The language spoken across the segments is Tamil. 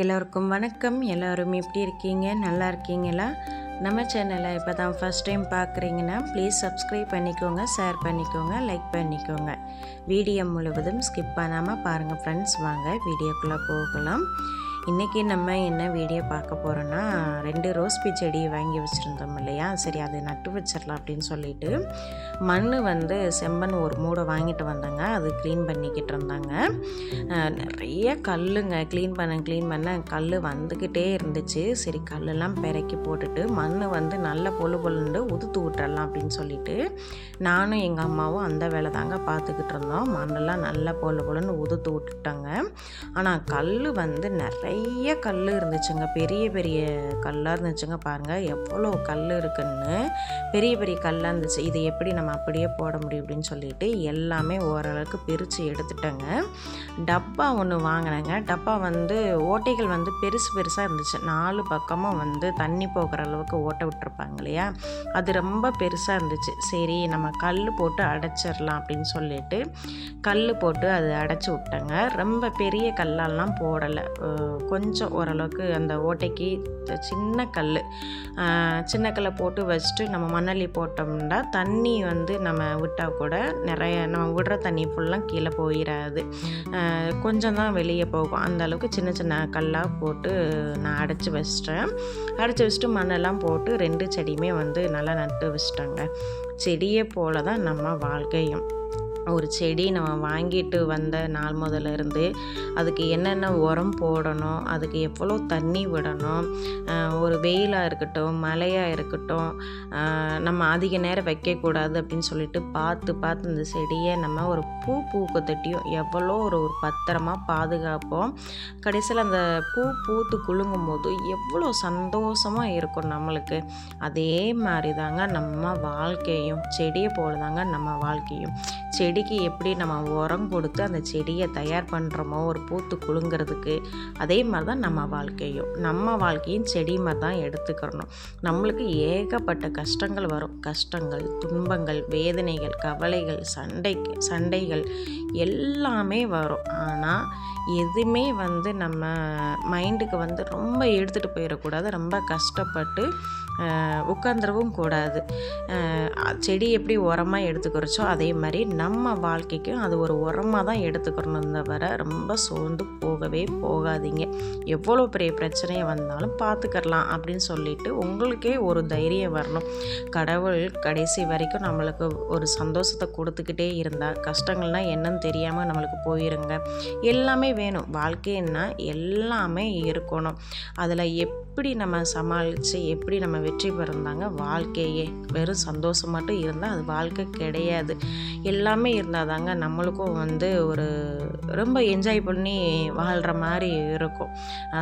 எல்லோருக்கும் வணக்கம். எல்லோரும் எப்படி இருக்கீங்க? நல்லா இருக்கீங்களா? நம்ம சேனலை இப்போ தான் ஃபஸ்ட் டைம் பார்க்குறீங்கன்னா ப்ளீஸ் சப்ஸ்கிரைப் பண்ணிக்கோங்க ஷேர் பண்ணிக்கோங்க லைக் பண்ணிக்கோங்க. வீடியோ முழுவதும் ஸ்கிப் பண்ணாமல் பாருங்கள் ஃப்ரெண்ட்ஸ் வாங்க வீடியோக்குள்ளே போகலாம். இன்றைக்கி நம்ம என்ன வீடியோ பார்க்க போகிறோன்னா ரெண்டு ரோஸ்பீ செடி வாங்கி வச்சுருந்தோம் இல்லையா? சரி அதை நட்டு வச்சிடலாம் அப்படின்னு சொல்லிட்டு மண் வந்து செம்மண் ஒரு மூடை வாங்கிட்டு வந்தாங்க. அது க்ளீன் பண்ணிக்கிட்டு இருந்தாங்க. நிறைய கல்லுங்க க்ளீன் பண்ண க்ளீன் பண்ண கல் வந்துக்கிட்டே இருந்துச்சு. சரி கல்லெல்லாம் பெரக்கி போட்டுட்டு மண் வந்து நல்ல பொழு பொழுண்டு உதுத்து விட்டுறலாம் அப்படின்னு சொல்லிட்டு நானும் எங்கள் அம்மாவும் அந்த வேலை தாங்க பார்த்துக்கிட்டு இருந்தோம். மண்ணெல்லாம் நல்லா பொழு பொழுன்னு உதுத்து விட்டுட்டாங்க. ஆனால் கல் வந்து நிறைய நிறைய கல் இருந்துச்சுங்க. பெரிய பெரிய கல்லாக இருந்துச்சுங்க பாருங்கள் எவ்வளோ கல் இருக்குன்னு. பெரிய பெரிய கல்லாக இருந்துச்சு. இதை எப்படி நம்ம அப்படியே போட முடியும் அப்படின்னு சொல்லிட்டு எல்லாமே ஓரளவுக்கு பிரித்து எடுத்துட்டேங்க. டப்பா ஒன்று வாங்கினேங்க. டப்பா வந்து ஓட்டைகள் வந்து பெருசு பெருசாக இருந்துச்சு. நாலு பக்கமும் வந்து தண்ணி போகிற அளவுக்கு ஓட்டை விட்டுருப்பாங்க இல்லையா? அது ரொம்ப பெருசாக இருந்துச்சு. சரி நம்ம கல் போட்டு அடைச்சிடலாம் அப்படின்னு சொல்லிட்டு கல் போட்டு அது அடைச்சி விட்டேங்க. ரொம்ப பெரிய கல்லாலாம் போடலை. கொஞ்சம் ஓரளவுக்கு அந்த ஓட்டைக்கு சின்ன கல் சின்ன கல்லை போட்டு வச்சுட்டு நம்ம மணலி போட்டோம்னா தண்ணி வந்து நம்ம விட்டால் கூட நிறைய நம்ம விடுற தண்ணி ஃபுல்லாக கீழே போயிடாது கொஞ்சம் தான் வெளியே போகும். அந்த அளவுக்கு சின்ன சின்ன கல்லாக போட்டு நான் அடைச்சி வச்சிட்டேன். அடைச்சி வச்சுட்டு மண்ணெல்லாம் போட்டு ரெண்டு செடியுமே வந்து நல்லா நட்டு வச்சிட்டாங்க. செடியை போல தான் நம்ம வாழ்க்கையும். ஒரு செடி நம்ம வாங்கிட்டு வந்த நாள் முதல்ல இருந்து அதுக்கு என்னென்ன உரம் போடணும் அதுக்கு எவ்வளோ தண்ணி விடணும் ஒரு வெயிலாக இருக்கட்டும் மழையாக இருக்கட்டும் நம்ம அதிக நேரம் வைக்கக்கூடாது அப்படின்னு சொல்லிட்டு பார்த்து பார்த்து இந்த செடியை நம்ம ஒரு பூ பூக்க தட்டியும் எவ்வளோ ஒரு ஒரு பத்திரமா பாதுகாப்போம். கடைசியில் அந்த பூ பூத்து குலுங்கும் போது எவ்வளோ சந்தோஷமாக இருக்கும் நம்மளுக்கு. அதே மாதிரி தாங்க நம்ம வாழ்க்கையும் செடியை போல தாங்க நம்ம வாழ்க்கையும். செடிக்கு எப்படி நம்ம உரம் கொடுத்து அந்த செடியை தயார் பண்ணுறோமோ ஒரு பூத்து குலுங்கிறதுக்கு அதே மாதிரி தான் நம்ம வாழ்க்கையும். நம்ம வாழ்க்கையும் செடி மாதிரி தான் எடுத்துக்கிறணும். நம்மளுக்கு ஏகப்பட்ட கஷ்டங்கள் வரும். கஷ்டங்கள் துன்பங்கள் வேதனைகள் கவலைகள் சண்டை சண்டைகள் எல்லாமே வரும். ஆனால் எதுவுமே வந்து நம்ம மைண்டுக்கு வந்து ரொம்ப எடுத்துகிட்டு போயிடக்கூடாது. ரொம்ப கஷ்டப்பட்டு உட்காந்துடவும் கூடாது. செடி எப்படி உரமாக எடுத்துக்கிறச்சோ அதே மாதிரி நம்ம வாழ்க்கைக்கும் அது ஒரு உரமாக தான் எடுத்துக்கிறணும் தவிர ரொம்ப சோர்ந்து போகவே போகாதீங்க. எவ்வளோ பெரிய பிரச்சனையை வந்தாலும் பார்த்துக்கலாம் அப்படின்னு சொல்லிட்டு உங்களுக்கே ஒரு தைரியம் வரணும். கடவுள் கடைசி வரைக்கும் நம்மளுக்கு ஒரு சந்தோஷத்தை கொடுத்துக்கிட்டே இருந்தால் கஷ்டங்கள்னால் என்னன்னு தெரியாமல் நம்மளுக்கு போயிருங்க. எல்லாமே வேணும். வாழ்க்கைன்னா எல்லாமே இருக்கணும். அதில் எப்படி நம்ம சமாளித்து எப்படி நம்ம வெற்றி பெறந்தாங்க. வாழ்க்கையே வெறும் சந்தோஷம் மட்டும் இருந்தால் அது வாழ்க்கை கிடையாது. எல்லாமே இருந்தால் தாங்க நம்மளுக்கும் வந்து ஒரு ரொம்ப என்ஜாய் பண்ணி வாழ்கிற மாதிரி இருக்கும்.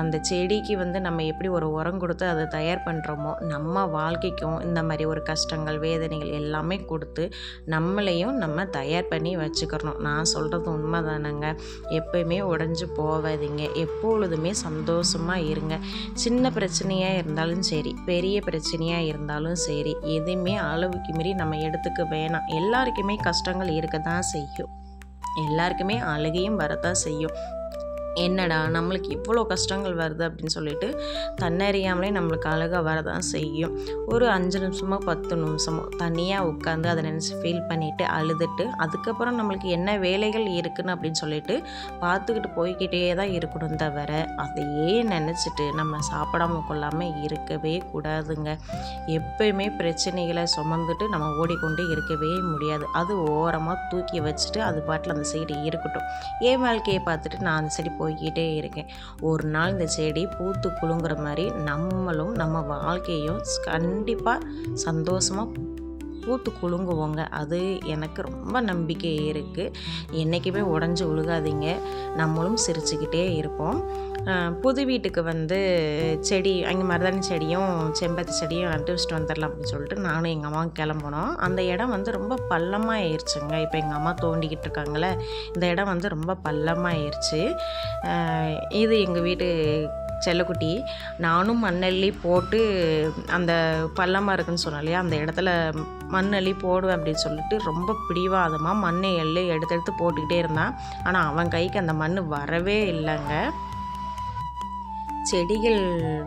அந்த செடிக்கு வந்து நம்ம எப்படி ஒரு உரம் கொடுத்து அதை தயார் பண்ணுறோமோ நம்ம வாழ்க்கைக்கும் இந்த மாதிரி ஒரு கஷ்டங்கள் வேதனைகள் எல்லாமே கொடுத்து நம்மளையும் நம்ம தயார் பண்ணி வச்சுக்கிறணும் நான் சொல்கிறது உண்மை தானேங்க எப்பயுமே உடஞ்சி போகாதீங்க. எப்பொழுதுமே சந்தோஷமாக இருங்க. சின்ன பிரச்சனையாக இருந்தாலும் சரி பெரிய பிரச்சனையாக இருந்தாலும் சரி எதுவுமே அளவுக்கு மீறி நம்ம எடுத்துக்க வேணாம். எல்லாருக்குமே கஷ்டங்கள் இருக்க தான் செய்யும். எல்லாருக்குமே அழுகையும் வரதான் செய்யும். என்னடா நம்மளுக்கு இவ்வளோ கஷ்டங்கள் வருது அப்படின்னு சொல்லிட்டு தன்னறியாமலே நம்மளுக்கு அழகாக வரதான் செய்யும். ஒரு அஞ்சு நிமிஷமோ பத்து நிமிஷமோ தனியாக உட்காந்து அதை நினச்சி ஃபீல் பண்ணிவிட்டு அழுதுட்டு அதுக்கப்புறம் நம்மளுக்கு என்ன வேலைகள் இருக்குன்னு அப்படின்னு சொல்லிட்டு பார்த்துக்கிட்டு போய்கிட்டே தான் இருக்கணும் தவிர அதையே நினச்சிட்டு நம்ம சாப்பிடாம கொள்ளாமல் இருக்கவே கூடாதுங்க. எப்பயுமே பிரச்சனைகளை சுமந்துட்டு நம்ம ஓடிக்கொண்டு இருக்கவே முடியாது. அது ஓரமாக தூக்கி வச்சுட்டு அது பாட்டில் அந்த சைடு இருக்கட்டும். என் வாழ்க்கையை பார்த்துட்டு நான் அந்த செடி போய்கிட்டே இருக்கேன். ஒரு நாள் இந்த செடி பூத்து குலுங்குற மாதிரி நம்மளும் நம்ம வாழ்க்கையும் கண்டிப்பாக சந்தோஷமாக பூத்து குலுங்குவோங்க. அது எனக்கு ரொம்ப நம்பிக்கை இருக்குது என்றைக்குமே உடஞ்சி உழுகாதீங்க. நம்மளும் சிரிச்சுக்கிட்டே இருப்போம். புது வீட்டுக்கு வந்து செடி அங்கே மருதாணி செடியும் செம்பருத்தி செடியும் நட்டு வச்சுட்டு வந்துடலாம் அப்படின்னு சொல்லிட்டு நானும் எங்கள் அம்மாவும் கிளம்புனோம். அந்த இடம் வந்து ரொம்ப பள்ளமாக ஆயிடுச்சுங்க இப்போ எங்கள் அம்மா தோண்டிக்கிட்டு இருக்காங்களே இந்த இடம் வந்து ரொம்ப பள்ளமாக ஆயிடுச்சு இது எங்கள் வீட்டு செல்லக்குட்டி. நானும் மண்ணள்ளி போட்டு அந்த பள்ளமாக இருக்குன்னு சொன்னேன் இல்லையா அந்த இடத்துல மண்ணள்ளி போடுவேன் அப்படின்னு சொல்லிட்டு ரொம்ப பிடிவாதமாக மண்ணை எள்ளு எடுத்து எடுத்து போட்டுக்கிட்டே இருந்தான். ஆனால் அவன் கைக்கு அந்த மண் வரவே இல்லைங்க. செடிகள்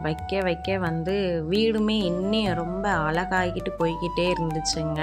வைக்க வைக்க வந்து வீடுமே இன்னும் ரொம்ப அழகாகிட்டு போய்கிட்டே இருந்துச்சுங்க.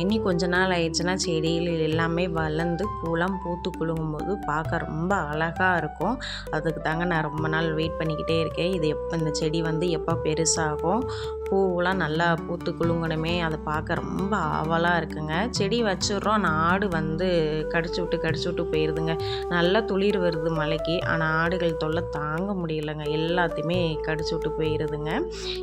இனி கொஞ்ச நாள் ஆயிடுச்சுன்னா செடிகள் எல்லாமே வளர்ந்து பூலாம் பூத்து குலுங்கும்போது பார்க்க ரொம்ப அழகாக இருக்கும். அதுக்கு தாங்க நான் ரொம்ப நாள் வெயிட் பண்ணிக்கிட்டே இருக்கேன். இது எப்போ இந்த செடி வந்து எப்போ பெருசாகும்? பூவெலாம் நல்லா பூத்து குலுங்கணுமே அதை பார்க்க ரொம்ப ஆவலாக இருக்குங்க. செடி வச்சிடுறோம் ஆனால் ஆடு வந்து கடிச்சு விட்டு கடிச்சு விட்டு போயிடுதுங்க நல்லா துளிர் வருது மலைக்கு ஆனால் ஆடுகள் தொல்லை தாங்க முடியலைங்க. எல்லாத்தையுமே கடிச்சு விட்டு போயிடுதுங்க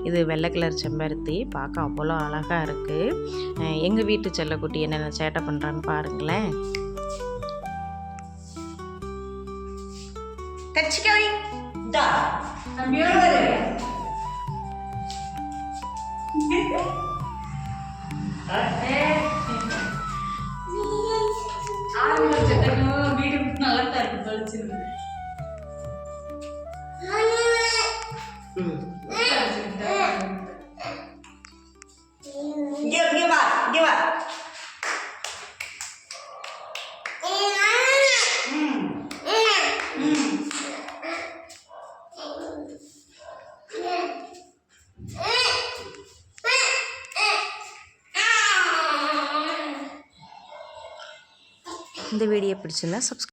இது வெள்ளை கலர் செம்பருத்தி பார்க்க அவ்வளோ அழகாக இருக்குது எங்கள் வீட்டு செல்லக்குட்டி என்னென்ன சேட்டை பண்ணுறான்னு பாருங்களேன். கச்சிக்காய் இந்தா, Yeah. இந்த வீடியோ பிடிச்சிருந்தா சப்ஸ்கிரைப்